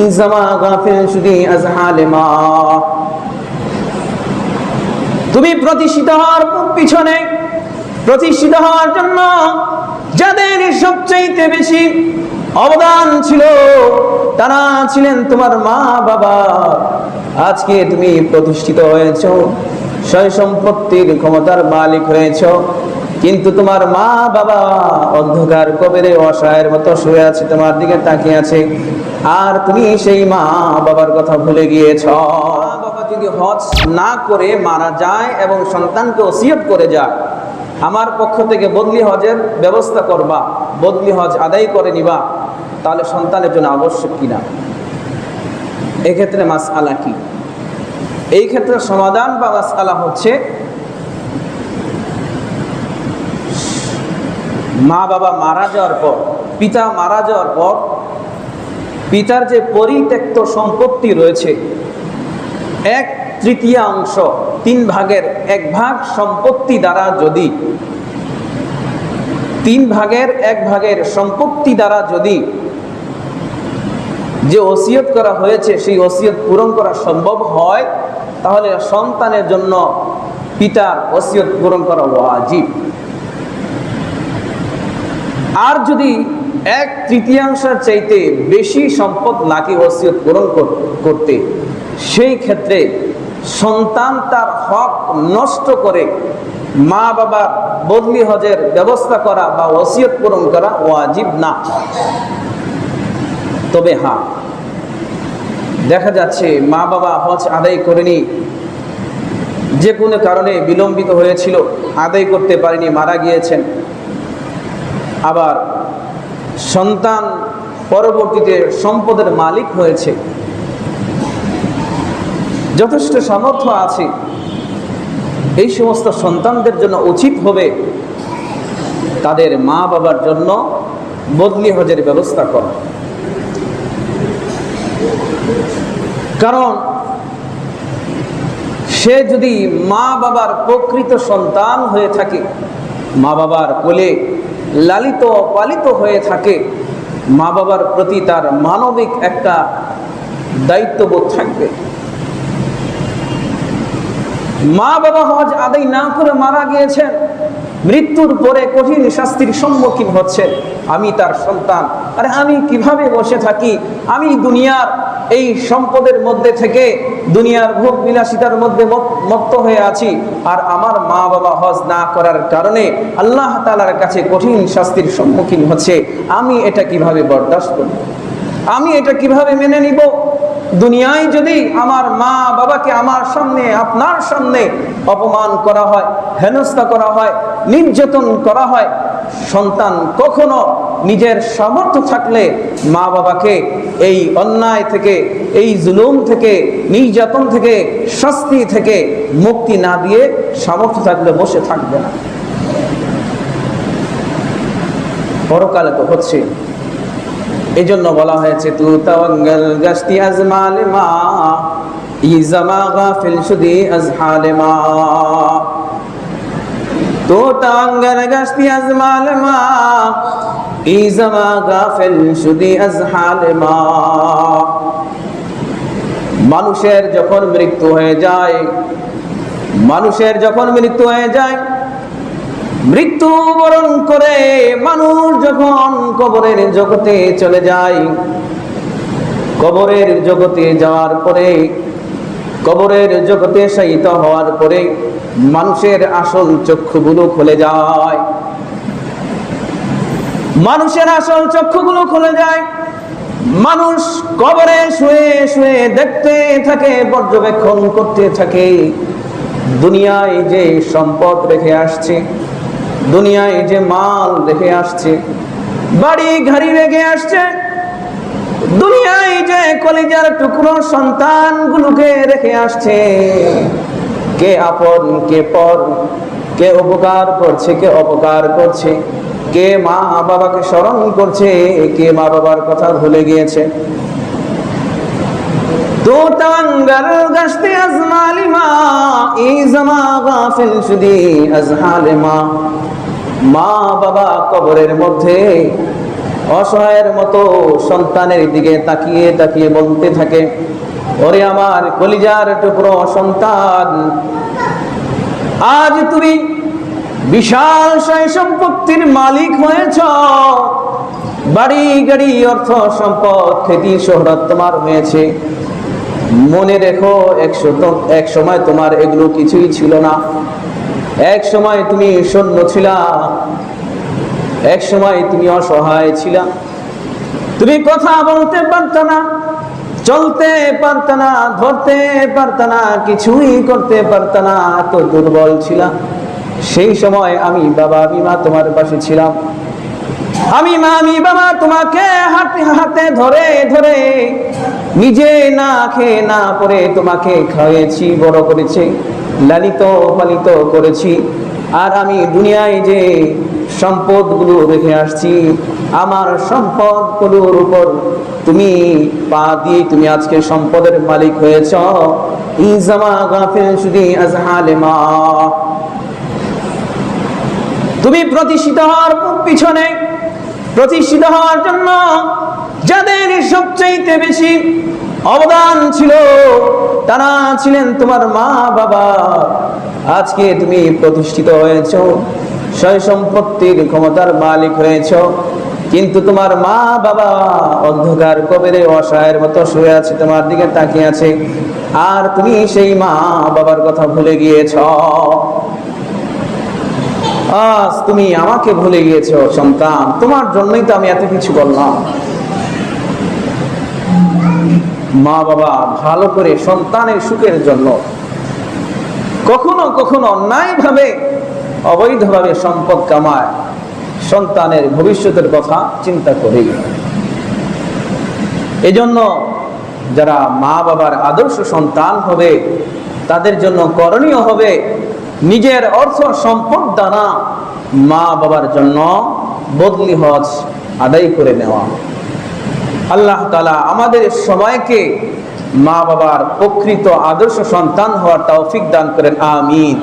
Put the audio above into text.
ইজামা গাফিল শুদি আজহালে মা তুমি প্রতিষ্ঠিত হওয়ার পিছনে, প্রতিষ্ঠিত হওয়ার জন্য যাদের সবচাইতে বেশি অবদান ছিল, তারা ছিলেন তোমার মা, বাবা। আজকে তুমি প্রতিষ্ঠিত হয়েছ, সয় সম্পত্তির ক্ষমতার মালিক হয়েছ, কিন্তু তোমার মা, বাবা অন্ধকার কবেরে অসহায়ের মতো শুয়ে আছে, তোমার দিকে তাকিয়ে আছে। আর তুমি সেই মা বাবার কথা ভুলে গিয়েছ। বাবা যদি হজ না করে মারা যায় এবং সন্তানকে ওসিয়ত করে যায় আমার পক্ষ থেকে বদলি হজের ব্যবস্থা করবা, বদলি হজ আদায় করে নিবা, তাহলে সন্তানের জন্য আবশ্যক কিনা? এক্ষেত্রে মাস আলা কি? এই ক্ষেত্রে সমাধান বা মাস আলা হচ্ছে মা বাবা মারা যাওয়ার পর, পিতা মারা যাওয়ার পর পিতার যে পরিত্যক্ত সম্পত্তি রয়েছে, এক তৃতীয়াংশ তিন ভাগের এক ভাগ সম্পত্তি দ্বারা যদি, তিন ভাগের এক ভাগের সম্পত্তি দ্বারা যদি যে ওসিয়ত করা হয়েছে, সেই ওসিয়ত পূরণ করা সম্ভব হয়, তাহলে সন্তানের জন্য পিতার ওসিয়ত পূরণ করা ওয়াজিব। আর যদি এক তৃতীয়াংশের চাইতে বেশি সম্পদ লাগে ওসিয়ত পূরণ করতে। সেই ক্ষেত্রে সন্তান তার হক নষ্ট করে মা বাবার বদলি হজের ব্যবস্থা করা বা ওসিয়ত পূরণ করা ওয়াজিব না। তবে হ্যাঁ দেখা যাচ্ছে মা বাবা হজ আদায় করেনি, যে কোনো কারণে বিলম্বিত হয়েছিল, আদায় করতে পারেনি, মারা গিয়েছেন। আবার সন্তান পরবর্তীতে সম্পদের মালিক হয়েছে। যথেষ্ট সামর্থ্য আছে। এই সমস্ত সন্তানদের জন্য উচিত হবে তাদের মা বাবার জন্য বদলি হজের ব্যবস্থা করা। কারণ সে যদি মা বাবার প্রকৃত সন্তান হয়ে থাকে, মা বাবার কোলে লালিত পালিত হয়ে থাকে। মা বাবার প্রতি তার মানবিক একটা দায়িত্ববোধ থাকবে। মা বাবা হজ আদায় না করে মারা গিয়েছেন, মৃত্যুর পরে কঠিন শাস্তির সম্মুখীন হচ্ছেন। আমি তার সন্তান। আরে আমি কীভাবে বসে থাকি? আমি দুনিয়ার এই সম্পদের মধ্যে থেকে দুনিয়ার ভোগ বিলাসিতার মধ্যে মত- মত্ত হয়ে আছি। আর আমার মা বাবা হজ না করার কারণে আল্লাহ তালার কাছে কঠিন শাস্তির সম্মুখীন হচ্ছে। আমি এটা কীভাবে বরদাস্ত করব? আমি এটা কীভাবে মেনে নিব? দুনিয়ায় যদি আমার মা বাবাকে আমার সামনে, আপনার সামনে অপমান করা হয়, হেনস্থা করা হয়, নির্যাতন করা হয়, সন্তান কখনো নিজের সামর্থ্য থাকলে মা বাবাকে এই অন্যায় থেকে, এই জুলুম থেকে, নির্যাতন থেকে, শাস্তি থেকে মুক্তি না দিয়ে সামর্থ্য থাকলে বসে থাকবে না। পরকালে তো হচ্ছে। এই জন্য বলা হয়েছে তু তাওয়াঙ্গাল গাস্তি আজমাল মা ইজামা গাফিল সুদি আজহাল মা তো গাস্তি আজমাল মা মানুষের যখন মৃত্যু হয়ে যায়, মানুষের যখন মৃত্যু হয়ে যায় মৃত্যুবরণ করে মানুষ যখন কবরের জগতে চলে যায়, কবরের জগতে যাওয়ার পরে, কবরের জগতে শায়িত হওয়ার পরে মানুষের আসল চক্ষুগুলো খুলে যায়। মানুষের আসল চক্ষুগুলো খুলে যায়। মানুষ কবরে শুয়ে শুয়ে দেখতে থাকে, পর্যবেক্ষণ করতে থাকে। দুনিয়ায় যে সম্পদ রেখে আসছে, দুনিয়ায় যে মাল রেখে আসছে, বাড়ি ঘাড়ি রেখে আসছে, দুনিয়ায় যে কলিজার টুকরো সন্তানগুলোকে রেখে আসছে। কে আপন, কে পর, কে উপকার করছে, কে অপকার করছে। কে মা বাবাকে স্মরণ করছে? কে মা বাবার কথা ভুলে গিয়েছে? মা বাবা কবরের মধ্যে অসহায়ের মতো সন্তানের দিকে তাকিয়ে তাকিয়ে বলতে থাকে, ওরে আমার কলিজার টুকরো সন্তান, আজ তুমি বিশাল সয় সম্পত্তির মালিক হয়েছ। বাড়ি, গাড়ি, অর্থ, সম্পদ খ্যাতি শোহরত তোমার হয়েছে। মনে রেখো একশো এক সময় তোমার এগুলো কিছুই ছিল না। এক সময় তুমি শূন্য ছিলা। এক সময় তুমি অসহায় ছিলা। তুমি কথা বলতে পারত না, চলতে পারত না, ধরতে পারত না, কিছুই করতে পারত না, এত দুর্বল ছিলা। সেই সময় আমি, বাবা, আমি মা তোমার পাশে ছিলাম। আমি মা, আমি বাবা তোমাকে হাতে হাতে ধরে ধরে নিজে না খেয়ে না পরে তোমাকে খাওয়াইছি, বড় করেছি, লালিত পালিত করেছি। আর আমি দুনিয়ায় যে সম্পদগুলো রেখে আসছি, আমার সম্পদগুলোর উপর তুমি পা দিয়ে তুমি আজকে সম্পদের মালিক হয়েছ। ইজামা গাফিল শুধু আজহালে মা। তুমি প্রতিষ্ঠিত হওয়ার পিছনে, প্রতিষ্ঠিত হওয়ার জন্য যাদের সবচাইতে বেশি অবদান ছিল, তারা ছিলেন তোমার মা, বাবা। আজকে তুমি প্রতিষ্ঠিত হয়েছ, সয় সম্পত্তির ক্ষমতার মালিক হয়েছ, কিন্তু তোমার মা, বাবা অন্ধকার কবেরে অসহায়ের মতো শুয়ে আছে, তোমার দিকে তাকিয়ে আছে। আর তুমি সেই মা, বাবার কথা ভুলে গিয়েছ। আজ তুমি আমাকে ভুলে গিয়েছো, সন্তান। তোমার জন্যই তো আমি এত কিছু করলাম। মা বাবা, ভালো করে সন্তানের সুখের জন্য কখনো কখনো অন্যায় ভাবে অবৈধভাবে সম্পদ কামায়। সন্তানের ভবিষ্যতের কথা চিন্তা করি এজন্য যারা মা বাবার আদর্শ সন্তান হবে, তাদের জন্য করণীয় হবে নিজের অর্থ সম্পদ দ্বারা মা বাবার জন্য বদলি হজ আদায় করে নেওয়া। আল্লাহ তালা আমাদের সবাইকে মা বাবার প্রকৃত আদর্শ সন্তান হওয়ার তৌফিক দান করেন, আমিন।